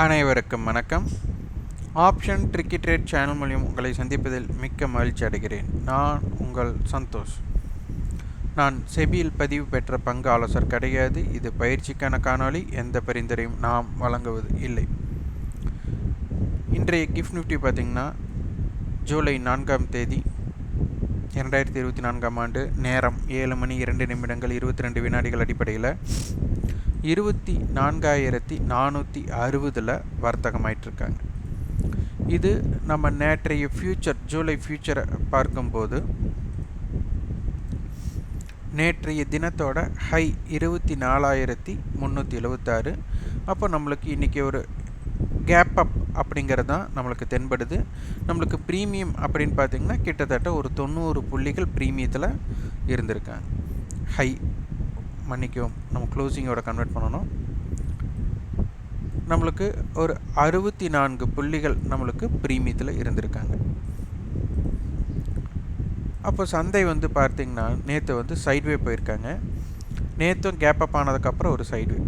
அனைவருக்கும் வணக்கம். Option tricky trade channel மூலியம் உங்களை சந்திப்பதில் மிக்க மகிழ்ச்சி அடைகிறேன். நான் உங்கள் சந்தோஷ். நான் செபியில் பதிவு பெற்ற பங்கு ஆலோசர் கிடையாது. இது பயிற்சிக்கான காணொளி. எந்த பரிந்துரையும் நாம் வழங்குவது இல்லை. இன்றைய கிஃப்ட் நிஃப்டி பார்த்திங்கன்னா ஜூலை நான்காம் தேதி இரண்டாயிரத்தி இருபத்தி நான்காம் ஆண்டு நேரம் ஏழு மணி இரண்டு நிமிடங்கள் இருபத்தி ரெண்டு வினாடிகள் அடிப்படையில் இருபத்தி நான்காயிரத்தி நானூற்றி அறுபதில் வர்த்தகமாயிட்ருக்காங்க இது நம்ம நேற்றைய ஃப்யூச்சர் ஜூலை ஃப்யூச்சரை பார்க்கும்போது நேற்றைய தினத்தோட ஹை இருபத்தி நாலாயிரத்தி முந்நூற்றி எழுபத்தாறு அப்போ நம்மளுக்கு இன்றைக்கி ஒரு கேப் அப் அப்படிங்கிறது தான் நம்மளுக்கு தென்படுது. நம்மளுக்கு ப்ரீமியம் அப்படின்னு பார்த்திங்கன்னா கிட்டத்தட்ட ஒரு தொண்ணூறு புள்ளிகள் ப்ரீமியத்தில் இருந்திருக்காங்க. ஹை மன்னிக்கவும். நம்ம க்ளோசிங்கோட கன்வெர்ட் பண்ணணும். நம்மளுக்கு ஒரு அறுபத்தி நான்கு புள்ளிகள் நம்மளுக்கு ப்ரீமியத்தில் இருந்திருக்காங்க. அப்போ சந்தை வந்து பார்த்திங்கன்னா நேற்று வந்து சைட்வே போயிருக்காங்க. நேற்றும் கேப்பப் ஆனதுக்கப்புறம் ஒரு சைட்வே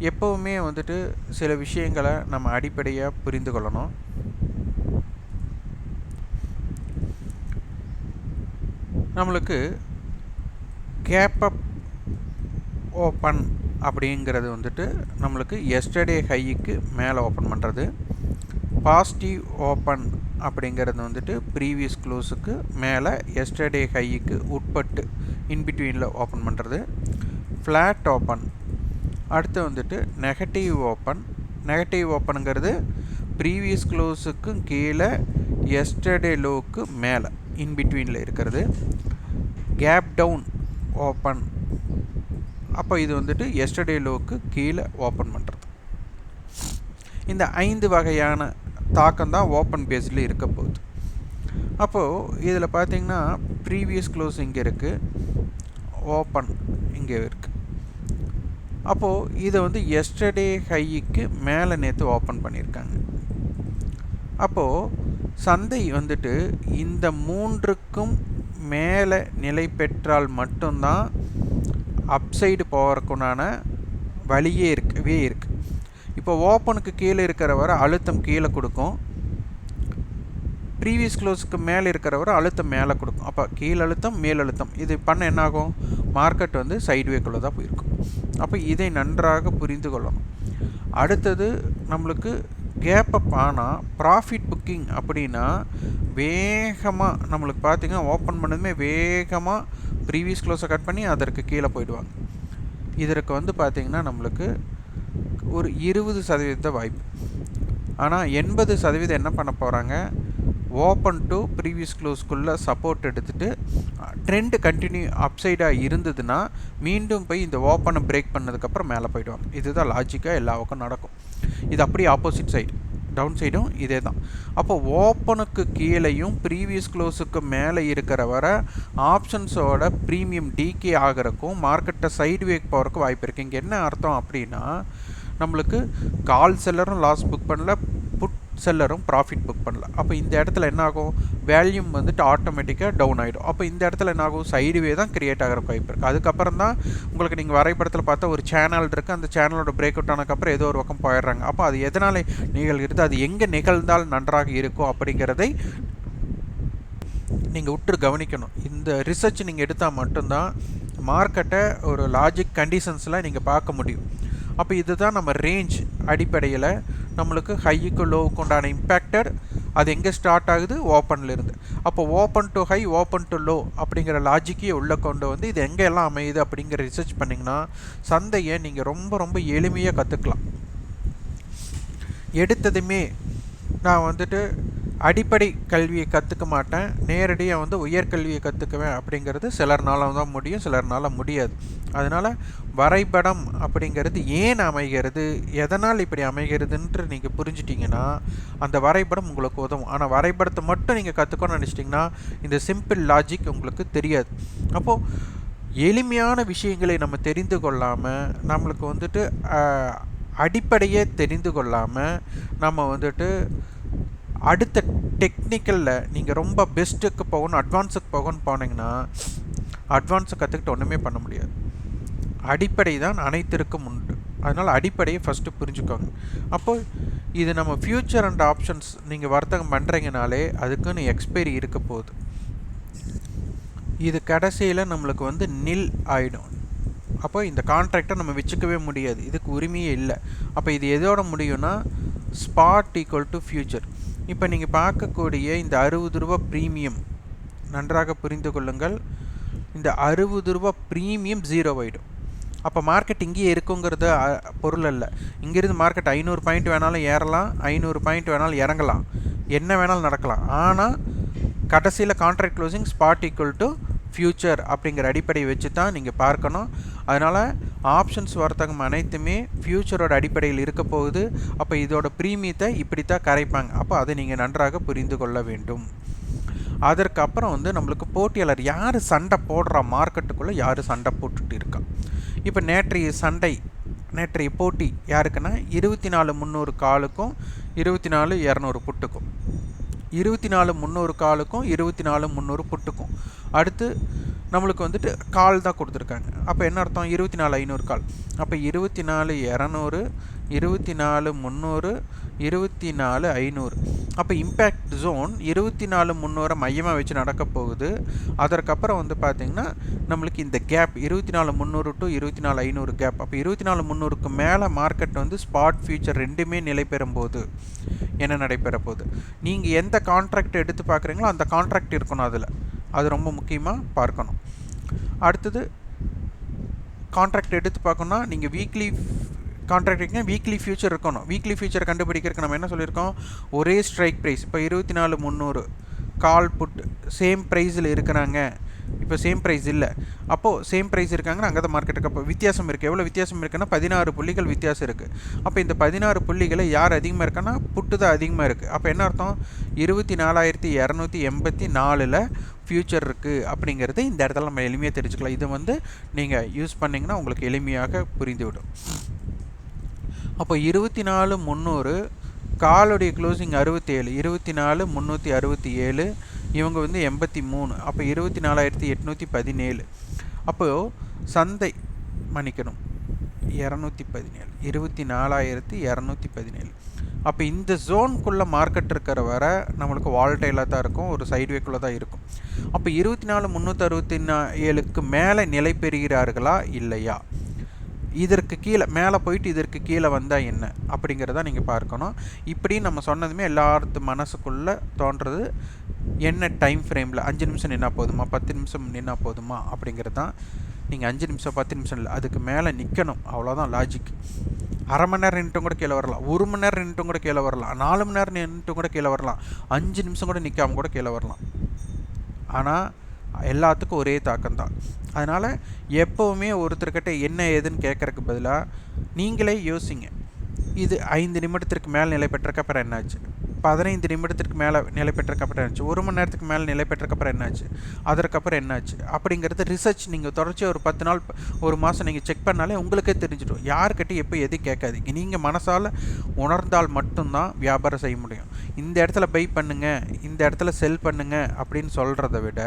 எப்போவுமே வந்துட்டு சில விஷயங்களை நம்ம அடிப்படையாக புரிந்து கொள்ளணும். நம்மளுக்கு கேப்பப் ஓப்பன் அப்படிங்கிறது வந்துட்டு நம்மளுக்கு எஸ்டர்டே ஹைக்கு மேலே ஓப்பன் பண்ணுறது பாசிட்டிவ் ஓப்பன் அப்படிங்கிறது வந்துட்டு ப்ரீவியஸ் க்ளோஸுக்கு மேலே எஸ்டர்டே ஹைக்கு உட்பட்டு இன்பிட்வீனில் ஓப்பன் பண்ணுறது ஃப்ளாட் ஓப்பன் அடுத்து வந்துட்டு நெகட்டிவ் ஓப்பன் நெகட்டிவ் ஓப்பனுங்கிறது ப்ரீவியஸ் க்ளோஸுக்கும் கீழே எஸ்டர்டே லோவுக்கு மேலே இன்பிட்வீனில் இருக்கிறது. கேப் டவுன் ஓப்பன் அப்போ இது வந்துட்டு எஸ்டர்டே லோவுக்கு கீழே ஓப்பன் பண்ணுறது இந்த ஐந்து வகையான தாக்கம் தான் ஓப்பன் பேஸில் இருக்க போகுது. அப்போது இதில் பார்த்தீங்கன்னா ப்ரீவியஸ் க்ளோஸ் இங்கே இருக்குது ஓப்பன் இங்கே இருக்குது அப்போது இதை வந்து எஸ்டர்டே ஹைக்கு மேலே நேற்று ஓப்பன் பண்ணியிருக்காங்க அப்போது சந்தை வந்துட்டு இந்த மூன்றுக்கும் மேலே நிலை பெற்றால் மட்டும்தான் அப்சைடு போகிறக்குண்டான வழியே இருக்கவே இருக்குது இப்போ ஓப்பனுக்கு கீழே இருக்கிற வர அழுத்தம் கீழே கொடுக்கும். ப்ரீவியஸ் க்ளோஸுக்கு மேலே இருக்கிற வர அழுத்தம் மேலே கொடுக்கும். அப்போ கீழ் அழுத்தம் மேல் அழுத்தம். இது பண்ண என்னாகும்? மார்க்கெட் வந்து சைட்வேக்குள்ளே தான் போயிருக்கும். அப்போ இதை நன்றாக புரிந்து கொள்ளணும். அடுத்தது நம்மளுக்கு கேப் அப் ஆனால் ப்ராஃபிட் புக்கிங் அப்படின்னா வேகமாக நம்மளுக்கு பார்த்திங்கன்னா ஓப்பன் பண்ணதுமே வேகமாக ப்ரீவியஸ் க்ளோஸை கட் பண்ணி அதற்கு கீழே போயிடுவாங்க. இதற்கு வந்து பார்த்திங்கன்னா நம்மளுக்கு ஒரு இருபது சதவீத வாய்ப்பு. ஆனால் எண்பது சதவீதம் என்ன பண்ண போகிறாங்க ஓப்பன் டு ப்ரீவியஸ் க்ளோஸ்க்குள்ளே சப்போர்ட் எடுத்துகிட்டு ட்ரெண்டு கண்டினியூ அப்சைடாக இருந்ததுன்னா மீண்டும் போய் இந்த ஓப்பனை பிரேக் பண்ணதுக்கப்புறம் மேலே போயிடுவாங்க. இதுதான் லாஜிக்காக எல்லா பக்கம் நடக்கும். இது அப்படியே ஆப்போசிட் சைடு டவுன் சைடும் இதே தான் அப்போ ஓப்பனுக்கு கீழேயும் ப்ரீவியஸ் க்ளோஸுக்கு மேலே இருக்கிற வர ஆப்ஷன்ஸோட ப்ரீமியம் டிகே ஆகிறக்கும் மார்க்கெட்டை சைடு வேக் போகிறக்கும் வாய்ப்பு இருக்குது இங்கே என்ன அர்த்தம் அப்படின்னா நம்மளுக்கு கால் செல்லரும் லாஸ் புக் பண்ணல செல்லரும் ப்ராஃபிட் புக் பண்ணல. அப்போ இந்த இடத்துல என்ன ஆகும் வேல்யூம் வந்துட்டு ஆட்டோமேட்டிக்காக டவுன் ஆகிடும் அப்போ இந்த இடத்துல என்ன ஆகும் சைடுவே தான் கிரியேட் ஆகிற வாய்ப்பு இருக்குது அதுக்கப்புறம் தான் உங்களுக்கு நீங்கள் வரைபடத்தில் பார்த்தா ஒரு சேனல் இருக்குது அந்த சேனலோட பிரேக் அவுட் ஆனதுக்கப்புறம் ஏதோ ஒரு பக்கம் போயிடுறாங்க. அப்போ அது எதனால் நிகழ்கிறது? அது எங்கே நிகழ்ந்தால் நன்றாக இருக்கும் அப்படிங்கிறதை நீங்கள் உற்று கவனிக்கணும். இந்த ரிசர்ச் நீங்கள் எடுத்தால் மட்டும்தான் மார்க்கெட்டை ஒரு லாஜிக் கண்டிஷன்ஸில் நீங்கள் பார்க்க முடியும். அப்போ இதுதான் நம்ம ரேஞ்ச் அடிப்படையில் நம்மளுக்கு ஹைக்கு லோவுக்கு உண்டான இம்பேக்டட் அது எங்கே ஸ்டார்ட் ஆகுது? ஓப்பன்லேருந்து அப்போ open to high open to low அப்படிங்கிற லாஜிக்கே உள்ளே கொண்டு வந்து இது எங்கெல்லாம் அமையுது அப்படிங்கிற ரிசர்ச் பண்ணிங்கன்னா சந்தையை நீங்கள் ரொம்ப ரொம்ப எளிமையாக கற்றுக்கலாம் எடுத்ததுமே நான் வந்துட்டு அடிப்படை கல்வியை கற்றுக்க மாட்டேன். நேரடியாக வந்து உயர்கல்வியை கற்றுக்குவேன் அப்படிங்கிறது சிலர்னால தான் முடியும் சிலர்னால முடியாது. அதனால் வரைபடம் அப்படிங்கிறது ஏன் அமைகிறது எதனால் இப்படி அமைகிறதுன்ட்டு நீங்கள் புரிஞ்சிட்டிங்கன்னா அந்த வரைபடம் உங்களுக்கு உதவும். ஆனால் வரைபடத்தை மட்டும் நீங்கள் கற்றுக்கணும்னு நினச்சிட்டிங்கன்னா இந்த சிம்பிள் லாஜிக் உங்களுக்கு தெரியாது. அப்போது எளிமையான விஷயங்களை நம்ம தெரிந்து கொள்ளாமல் நம்மளுக்கு வந்துட்டு அடிப்படையே தெரிந்து கொள்ளாமல் நம்ம வந்துட்டு அடுத்த டெக்னிக்கலில் நீங்கள் ரொம்ப பெஸ்ட்டுக்கு போகணும் அட்வான்ஸுக்கு போகணும்னு போனீங்கன்னா அட்வான்ஸை கற்றுக்கிட்டு ஒன்றுமே பண்ண முடியாது. அடிப்படை தான் அனைத்திற்கும் உண்டு. அதனால் அடிப்படையை ஃபஸ்ட்டு புரிஞ்சுக்கோங்க. அப்போது இது நம்ம ஃப்யூச்சர் அண்ட் ஆப்ஷன்ஸ் நீங்கள் வர்த்தகம் பண்ணுறீங்கனாலே அதுக்குன்னு எக்ஸ்பைரி இருக்க போகுது. இது கடைசியில் நம்மளுக்கு வந்து நில் ஆகிடும் அப்போ இந்த கான்ட்ராக்டை நம்ம வச்சுக்கவே முடியாது. இதுக்கு உரிமையே இல்லை. அப்போ இது எதோட முடியும்னா ஸ்பாட் ஈக்குவல் டு ஃப்யூச்சர் இப்போ நீங்கள் பார்க்கக்கூடிய இந்த அறுபது ரூபா ப்ரீமியம் நன்றாக புரிந்து கொள்ளுங்கள். இந்த அறுபது ரூபா ப்ரீமியம் ஜீரோ ஆகிடும் அப்போ மார்க்கெட் இங்கேயே இருக்குங்கிறது பொருள் அல்ல. இங்கேருந்து மார்க்கெட் ஐநூறு பாயிண்ட் வேணாலும் ஏறலாம் ஐநூறு பாயிண்ட் வேணாலும் இறங்கலாம். என்ன வேணாலும் நடக்கலாம். ஆனால் கடைசியில் contract closing spot equal to future அப்படிங்கிற அடிப்படையை வச்சு தான் நீங்கள் பார்க்கணும். அதனால் ஆப்ஷன்ஸ் வர்த்தகம் அனைத்துமே ஃப்யூச்சரோட அடிப்படையில் இருக்க போகுது. அப்போ இதோட ப்ரீமியத்தை இப்படி தான் கரைப்பாங்க. அப்போ அதை நீங்கள் நன்றாக புரிந்து கொள்ள வேண்டும். அதற்கப்புறம் வந்து நம்மளுக்கு போட்டியாளர் யார் சண்டை போடுறா? மார்க்கெட்டுக்குள்ளே யார் சண்டை போட்டுட்டு இருக்கா? இப்போ நேற்றைய சண்டை நேற்றைய போட்டி யாருக்குன்னா இருபத்தி நாலு முந்நூறு காலுக்கும் இருபத்தி நாலு இரநூறு புட்டுக்கும். இருபத்தி நாலு முந்நூறு காலுக்கும் இருபத்தி நாலு முந்நூறு புட்டுக்கும். அடுத்து நம்மளுக்கு வந்துட்டு கால் தான் கொடுத்துருக்காங்க. அப்போ என்ன அர்த்தம்? இருபத்தி நாலு ஐநூறு கால். அப்போ இருபத்தி நாலு இரநூறு இருபத்தி நாலு முந்நூறு இருபத்தி நாலு ஐநூறு. அப்போ இம்பேக்ட் ஜோன் இருபத்தி நாலு முந்நூறை மையமாக வச்சு நடக்க போகுது. அதற்கப்புறம் வந்து பார்த்திங்கன்னா நம்மளுக்கு இந்த கேப் இருபத்தி நாலு முந்நூறு டு இருபத்தி நாலு ஐநூறு கேப் அப்போ இருபத்தி நாலு முந்நூறுக்கு மேலே மார்க்கெட் வந்து ஸ்பாட் ஃபியூச்சர் ரெண்டுமே நிலை பெறும் போது என்ன நடைபெற போகுது? நீங்கள் எந்த கான்ட்ராக்ட் எடுத்து பார்க்குறீங்களோ அந்த கான்ட்ராக்ட் இருக்கணும் அதில். அது ரொம்ப முக்கியமாக பார்க்கணும். அடுத்தது கான்ட்ராக்ட் எடுத்து பார்க்கணுன்னா நீங்கள் வீக்லி கான்ட்ராக்ட் வீக்லி ஃபியூச்சர் இருக்கணும். வீக்லி ஃபியூச்சர் கண்டுபிடிக்கிறதுக்கு நம்ம என்ன சொல்லியிருக்கோம்? ஒரே ஸ்ட்ரைக் ப்ரைஸ் இப்போ இருபத்தி நாலு முந்நூறு கால் புட் சேம் ப்ரைஸில் இருக்கிறாங்க. இப்போ சேம் ப்ரைஸ் இல்லை. அப்போது சேம் ப்ரைஸ் இருக்காங்கன்னா அங்கே தான் மார்க்கெட்டுக்கு அப்போ வித்தியாசம் இருக்குது எவ்வளோ வித்தியாசம் இருக்குன்னா பதினாறு புள்ளிகள் வித்தியாசம் இருக்குது அப்போ இந்த பதினாறு புள்ளிகளை யார் அதிகமாக இருக்கான்னா புட்டு தான் அதிகமாக இருக்குது அப்போ என்ன அர்த்தம்? இருபத்தி நாலாயிரத்தி இரநூத்தி எண்பத்தி நாலில் ஃப்யூச்சர் இருக்குது அப்படிங்கிறது இந்த இடத்துல நம்ம எளிமையாக தெரிஞ்சுக்கலாம். இது வந்து நீங்கள் யூஸ் பண்ணிங்கன்னா உங்களுக்கு எளிமையாக புரிந்துவிடும். அப்போ இருபத்தி நாலு முந்நூறு காலுடைய க்ளோசிங் அறுபத்தேழு இருபத்தி நாலு முந்நூற்றி அறுபத்தி ஏழு இவங்க வந்து எண்பத்தி மூணு அப்போ இருபத்தி நாலாயிரத்தி எட்நூற்றி பதினேழு. அப்போது சந்தை மன்னிக்கணும். இரநூத்தி பதினேழு. இருபத்தி நாலாயிரத்தி இரநூத்தி பதினேழு. அப்போ இந்த ஜோனுக்குள்ளே மார்க்கெட் இருக்கிற வர நம்மளுக்கு வால்டைலாக தான் இருக்கும் ஒரு சைட்வேக்குள்ளே தான் இருக்கும். அப்போ இருபத்தி நாலு முந்நூற்றி அறுபத்தி ஏழுக்கு மேலே நிலை பெறுகிறார்களா இல்லையா? இதற்கு கீழே மேலே போயிட்டு இதற்கு கீழே வந்தால் என்ன? அப்படிங்கிறத நீங்கள் பார்க்கணும். இப்படி நம்ம சொன்னதுமே எல்லாத்து மனசுக்குள்ளே தோன்றது. என்ன டைம் ஃப்ரேமில் அஞ்சு நிமிஷம் நின்னா போதுமா? பத்து நிமிஷம் நின்னா போதுமா? அப்படிங்கிறது தான் நீங்கள் அஞ்சு நிமிஷம் பத்து நிமிஷம் இல்லை அதுக்கு மேலே நிற்கணும் அவ்வளோதான் லாஜிக் அரை மணி நேரம் நின்றும் கூட கீழே வரலாம். ஒரு மணி நேரம் நின்றும் கூட கீழே வரலாம். நாலு மணி நேரம் நின்றும் கூட கீழே வரலாம். அஞ்சு நிமிஷம் கூட நிற்காம கூட கீழே வரலாம். ஆனால் எல்லாத்துக்கும் ஒரே தாக்கம் தான் அதனால் எப்போவுமே ஒருத்தர்கிட்ட என்ன ஏதுன்னு கேட்குறக்கு பதிலாக நீங்களே யோசிங்க. இது ஐந்து நிமிடத்திற்கு மேல் நிலை பெற்றக்கப்புறம் என்னாச்சு பதினைந்து நிமிடத்திற்கு மேலே நிலை பெற்றக்கப்புறம் என்னாச்சு ஒரு மணி நேரத்துக்கு மேலே நிலை பெற்றக்கப்புறம் என்னாச்சு அதற்கப்புறம் என்னாச்சு அப்படிங்கிறது ரிசர்ச் நீங்கள் தொடர்ச்சியாக ஒரு பத்து நாள் ஒரு மாதம் நீங்கள் செக் பண்ணாலே உங்களுக்கே தெரிஞ்சிடும். யாருக்கிட்ட எப்போ எதுவும் கேட்காதீங்க. நீங்கள் மனசால் உணர்ந்தால் மட்டும்தான் வியாபாரம் செய்ய முடியும். இந்த இடத்துல பை பண்ணுங்கள் இந்த இடத்துல செல் பண்ணுங்கள் அப்படின்னு சொல்கிறத விட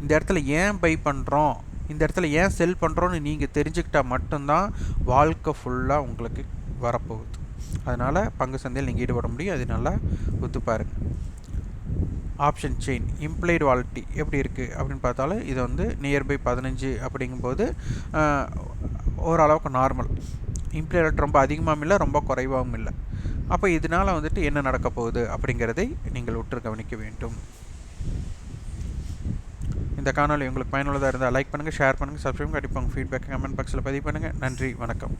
இந்த இடத்துல ஏன் பை பண்ணுறோம் இந்த இடத்துல ஏன் செல் பண்ணுறோன்னு நீங்கள் தெரிஞ்சுக்கிட்டால் மட்டும்தான் வாழ்க்கை ஃபுல்லாக உங்களுக்கு வரப்போகுது. அதனால் பங்கு சந்தையில் நீங்கள் ஈடுபட முடியும். அது நல்லா ஒத்து பாருங்கள் ஆப்ஷன் செயின் இம்ப்ளைடு வாலிட்டி எப்படி இருக்குது அப்படின்னு பார்த்தாலும் இது வந்து நியர்பை பதினஞ்சு அப்படிங்கும்போது ஓரளவுக்கு நார்மல் இம்ப்ளைட் ரொம்ப அதிகமாகவும் இல்லை ரொம்ப குறைவாகவும் இல்லை. அப்போ இதனால் வந்துட்டு என்ன நடக்க போகுது அப்படிங்கிறதை நீங்கள் உற்று கவனிக்க வேண்டும். இந்த காணொலி உங்களுக்கு பயனுள்ளதாக இருந்தால் லைக் பண்ணுங்கள் ஷேர் பண்ணுங்கள் சப்ஸ்கிரைப் கண்டிப்பாக ஃபீட்பேக் கமெண்ட் பாக்ஸில் பதிவு பண்ணுங்கள் நன்றி வணக்கம்.